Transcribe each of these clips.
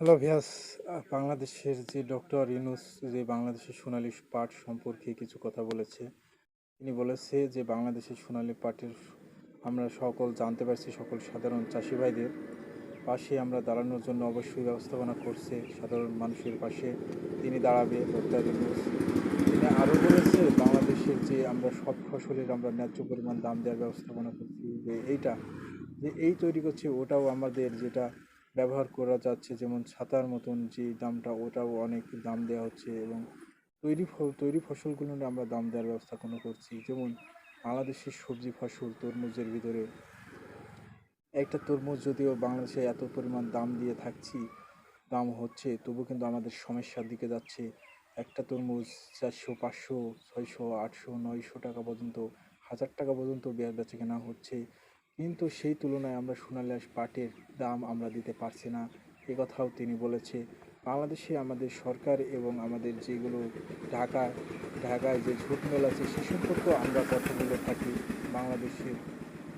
Hello ভিয়াস বাংলাদেশের যে doctor Yunus, যে বাংলাদেশের সোনালী পাট সম্পর্কে কিছু কথা বলেছে, তিনি বলেছে যে বাংলাদেশের সোনালী পাটের আমরা সকল জানতে পারছি, সকল সাধারণ চাষি ভাইদের পাশে আমরা দাঁড়ানোর জন্য অবশ্যই ব্যবস্থাপনা করছে সাধারণ মানুষের পাশে। তিনি দাঁড়াবে, ডক্টর ইউনুস। তিনি আরও বলেছে, বাংলাদেশের যে আমরা সব ফসলের আমরা ন্যায্য পরিমাণ দাম দেওয়ার ব্যবস্থাপনা করছি, যে এইটা, যে এই তৈরি করছে, ওটাও আমাদের যেটা ব্যবহার করা যাচ্ছে, যেমন ছাতার মতন যে দামটা, ওটাও অনেক দাম দেওয়া হচ্ছে এবং তৈরি তৈরি ফসলগুলো আমরা দাম দেওয়ার ব্যবস্থা কোনো করছি। যেমন বাংলাদেশের সবজি ফসল তরমুজের ভিতরে একটা তরমুজ যদিও বাংলাদেশে এত পরিমাণ দাম দিয়ে থাকছি, দাম হচ্ছে তবু কিন্তু আমাদের সমস্যার দিকে যাচ্ছে। একটা তরমুজ চারশো, পাঁচশো, ছয়শো, আটশো, নয়শো টাকা পর্যন্ত, হাজার টাকা পর্যন্ত বেচে কেনা হচ্ছে। কিন্তু সেই তুলনায় আমরা সোনালী পাটের দাম আমরা দিতে পারছি না। এ কথাও তিনি বলেছে, বাংলাদেশে আমাদের সরকার এবং আমাদের যেগুলো ঢাকা, ঢাকায় যে ঝুট মেল আছে, সে সম্পর্কেও আমরা কথা বলে থাকি। বাংলাদেশের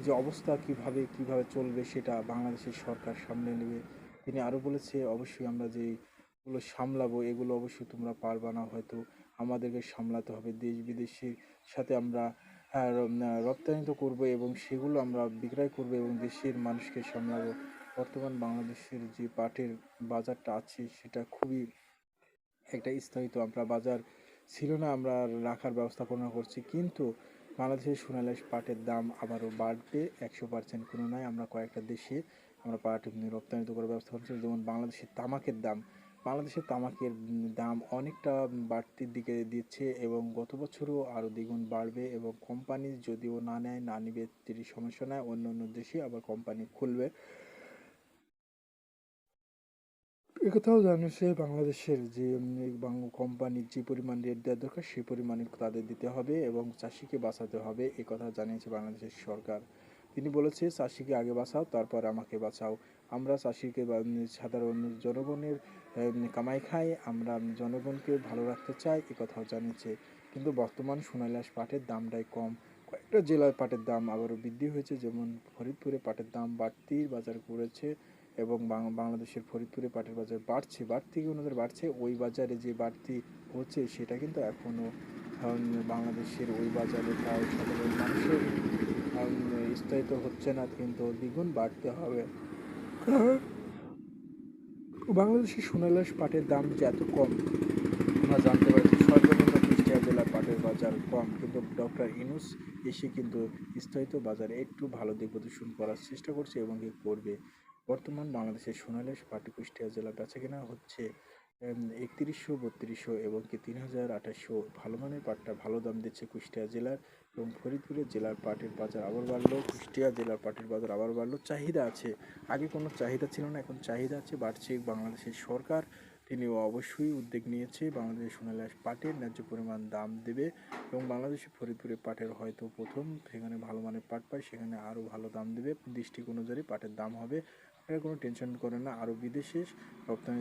যে অবস্থা, কীভাবে কীভাবে চলবে সেটা বাংলাদেশের সরকার সামনে নেবে। তিনি আরও বলেছে, অবশ্যই আমরা যেগুলো সামলাবো, এগুলো অবশ্যই তোমরা পারবা না, হয়তো আমাদেরকে সামলাতে হবে। দেশ বিদেশের সাথে আমরা রপ্তানি তো করব এবং সেগুলো আমরা বিক্রয় করব এবং দেশের মানুষকে সামলাবো। বর্তমান বাংলাদেশের যে পাটের বাজারটা আছে, সেটা খুবই একটা স্থায়িত আমরা বাজার ছিল না, আমরা রাখার ব্যবস্থাপনা করছি। কিন্তু বাংলাদেশের সোনালী পাটের দাম আবারও বাড়বে একশো পার্সেন্ট কোনো নয় আমরা কয়েকটা দেশে আমরা পাট রপ্তানি করার ব্যবস্থা করছি। যেমন বাংলাদেশের তামাকের দাম বাংলাদেশের তামাকের দাম অনেকটা বাড়তির দিকে দিচ্ছে এবং গত বছরও আরও দ্বিগুণ বাড়বে এবং কোম্পানি যদিও না নেয়, না নিবে তিনি সমস্যা নেয় অন্য অন্য দেশে আবার কোম্পানি খুলবে। একথাও জানিয়েছে বাংলাদেশের যে কোম্পানির যে পরিমাণ রেট দেওয়া দরকার সেই পরিমাণে তাদের দিতে হবে এবং চাষিকে বাঁচাতে হবে একথা জানিয়েছে বাংলাদেশের সরকার। তিনি বলেছে, চাষিকে আগে বাঁচাও, তারপর আমাকে বাঁচাও। আমরা চাষিকে সাধারণ জনগণের কামাই খাই, আমরা জনগণকে ভালো রাখতে চাই, এ কথাও জানিয়েছে। কিন্তু বর্তমান আঁশ পাটের দামটাই কম। কয়েকটা জেলার পাটের দাম আবারও বৃদ্ধি হয়েছে, যেমন ফরিদপুরে পাটের দাম বাড়তির বাজার করেছে এবং বাংলাদেশের ফরিদপুরে পাটের বাজার বাড়ছে, বাড়তি ওনাদের বাড়ছে। ওই বাজারে যে বাড়তি হচ্ছে, সেটা কিন্তু এখনও বাংলাদেশের ওই বাজারে তাও সাধারণ স্থায়িত হচ্ছে না, কিন্তু দ্বিগুণ বাড়তে হবে। বাংলাদেশের সোনালাস পাটের দাম যে এত কম, আমরা জানতে পারছি সর্বনিম্ন কুষ্টিয়া জেলার পাটের বাজার কম, কিন্তু ডক্টর ইনুস এসে কিন্তু স্থায়িত বাজারে একটু ভালো দিক প্রদর্শন করার চেষ্টা করছে এবং করবে। বর্তমান বাংলাদেশের সোনালী পাটি কুষ্টিয়া জেলা বেচা কেনা হচ্ছে একত্রিশশো, বত্রিশশো এবং কি তিন হাজার আঠাশশো ভালো মানের পাটটা ভালো দাম দিচ্ছে কুষ্টিয়া জেলার এবং ফরিদপুরের জেলার পাটের বাজার আবার বাড়লো, কুষ্টিয়া জেলার পাটের বাজার আবার বাড়লো। চাহিদা আছে, আগে কোনো চাহিদা ছিল না, এখন চাহিদা আছে, বাড়ছে। বাংলাদেশের সরকার তিনি অবশ্যই উদ্যোগ নিয়েছে, বাংলাদেশের সোনালী পাটের ন্যায্য পরিমাণ দাম দেবে এবং বাংলাদেশের ফরিদপুরে পাটের হয়তো প্রথম, সেখানে ভালো মানের পাট পায়, সেখানে আরও ভালো দাম দেবে। দৃষ্টিক অনুযায়ী পাটের দাম হবে। আপনারা কোনো টেনশন করেন না, আরও বিদেশে রপ্তানি